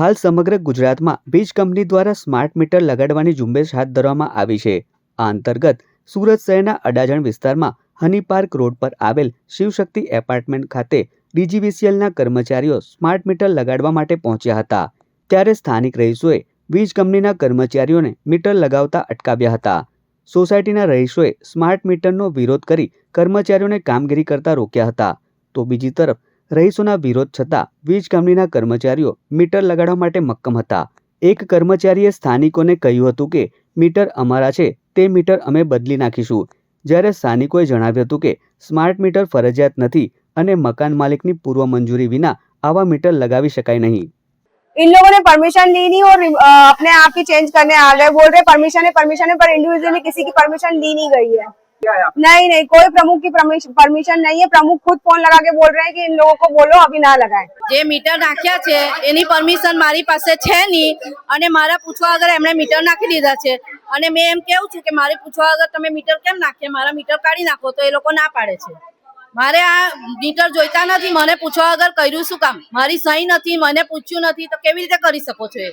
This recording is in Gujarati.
હાલ સમગ્ર ગુજરાતમાં વીજ કંપની દ્વારા સ્માર્ટ મીટર લગાડવાની ઝુંબેશ હાથ ધરવામાં આવી છે. આ અંતર્ગત સુરત શહેરના અડાજણ વિસ્તારમાં હની પાર્ક રોડ પર આવેલ શિવશક્તિ એપાર્ટમેન્ટ ખાતે ડીજીવીસીએલના કર્મચારીઓ સ્માર્ટ મીટર લગાડવા માટે પહોંચ્યા હતા. ત્યારે સ્થાનિક રહીશોએ વીજ કંપનીના કર્મચારીઓને મીટર લગાવતા અટકાવ્યા હતા. સોસાયટીના રહીશોએ સ્માર્ટ મીટરનો વિરોધ કરી કર્મચારીઓને કામગીરી કરતા રોક્યા હતા. તો બીજી તરફ રહીશોના વિરોધ છતાં વીજ કંપનીના કર્મચારીઓ મીટર લગાડવા માટે મક્કમ હતા એક કર્મચારીએ સ્થાનિકોને કહ્યું હતું કે મીટર અમારા છે તે મીટર અમે બદલી નાખીશું જ્યારે સ્થાનિકોએ જણાવ્યું હતું કે સ્માર્ટ મીટર ફરજિયાત નથી અને મકાન માલિકની પૂર્વ મંજૂરી વિના આવા મીટર લગાવી શકાય નહીં इन लोगों ने परमिशन ली नहीं और अ, अपने आप ही चेंज करने आ गए बोल रहे परमिशन है परमिशन है पर इंडिविजुअली किसी की परमिशन ली नहीं गई है नहीं नहीं कोई प्रमुख की परमिशन नहीं है प्रमुख खुद फोन लगा के बोल रहे हैं कि इन लोगों को बोलो अभी ना लगाए જે મીટર નાખ્યા છે એની પરમિશન મારી પાસે છે નહીં અને મારા પૂછવા વગર એમણે મીટર નાખી દીધા છે અને મેં એમ કેવું છું કે મારે પૂછવા વગર તમે મીટર કેમ નાખ્યા મારા મીટર કાઢી નાખો તો એ લોકો ના પાડે છે મારે આ મીટર જોઈતા નથી મને પૂછવા વગર કર્યું શું કામ મારી સહી નથી મને પૂછ્યું નથી તો કેવી રીતે કરી શકો છો એ